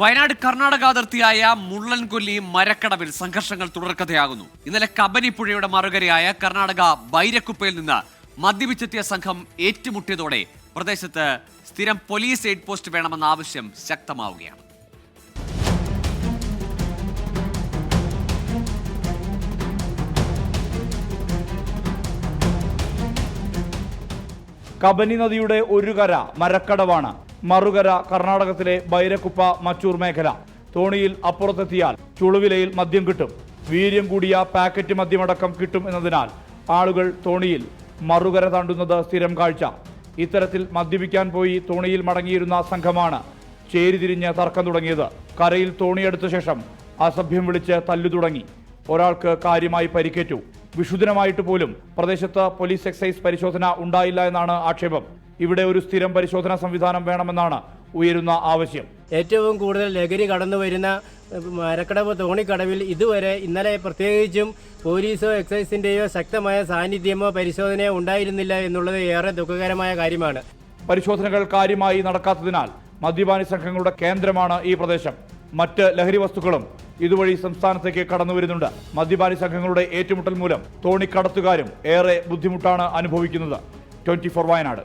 വയനാട് കർണാടക അതിർത്തിയായ മുള്ളൻകൊല്ലി മരക്കടവിൽ സംഘർഷങ്ങൾ തുടർക്കഥയാകുന്നു. ഇന്നലെ കബനിപ്പുഴയുടെ മറുകരയായ കർണാടക ബൈരക്കുപ്പയിൽ നിന്ന് മദ്യപിച്ചെത്തിയ സംഘം ഏറ്റുമുട്ടിയതോടെ പ്രദേശത്ത് സ്ഥിരം പോലീസ് എയ്ഡ് പോസ്റ്റ് വേണമെന്ന ആവശ്യം ശക്തമാവുകയാണ്. കബനി നദിയുടെ ഒരു കര മരക്കടവാണ്. മറുകര കർണാടകത്തിലെ ബൈരക്കുപ്പ മച്ചൂർ മേഖല. തോണിയിൽ അപ്പുറത്തെത്തിയാൽ ചുളുവിലയിൽ മദ്യം കിട്ടും. വീര്യം കൂടിയ പാക്കറ്റ് മദ്യമടക്കം കിട്ടും എന്നതിനാൽ ആളുകൾ തോണിയിൽ മറുകര താണ്ടുന്നത് സ്ഥിരം കാഴ്ച. ഇത്തരത്തിൽ മദ്യപിക്കാൻ പോയി തോണിയിൽ മടങ്ങിയിരുന്ന സംഘമാണ് ചേരിതിരിഞ്ഞ് തർക്കം തുടങ്ങിയത്. കരയിൽ തോണിയെടുത്ത ശേഷം അസഭ്യം വിളിച്ച് തല്ലു തുടങ്ങി. ഒരാൾക്ക് കാര്യമായി പരിക്കേറ്റു. വിശുദ്ധനമായിട്ട് പോലും പ്രദേശത്ത് പോലീസ് എക്സൈസ് പരിശോധന ഉണ്ടായില്ല എന്നാണ് ആക്ഷേപം. ഇവിടെ ഒരു സ്ഥിരം പരിശോധനാ സംവിധാനം വേണമെന്നാണ് ഉയരുന്ന ആവശ്യം. ഏറ്റവും കൂടുതൽ ലഹരി കടന്നു വരുന്ന മരക്കടവ് തോണിക്കടവിൽ ഇതുവരെ ഇന്നലെ പ്രത്യേകിച്ചും പോലീസോ എക്സൈസിന്റെയോ ശക്തമായ സാന്നിധ്യമോ പരിശോധനയോ ഉണ്ടായിരുന്നില്ല എന്നുള്ളത് ഏറെ ദുഃഖകരമായ കാര്യമാണ്. പരിശോധനകൾ കാര്യമായി നടക്കാത്തതിനാൽ മദ്യപാനി സംഘങ്ങളുടെ കേന്ദ്രമാണ് ഈ പ്രദേശം. മറ്റ് ലഹരി വസ്തുക്കളും ഇതുവഴി സംസ്ഥാനത്തേക്ക് കടന്നു വരുന്നുണ്ട്. മദ്യപാനി സംഘങ്ങളുടെ ഏറ്റുമുട്ടൽ മൂലം തോണിക്കടത്തുകാരും ഏറെ ബുദ്ധിമുട്ടാണ് അനുഭവിക്കുന്നത്. Twenty four Wayanad.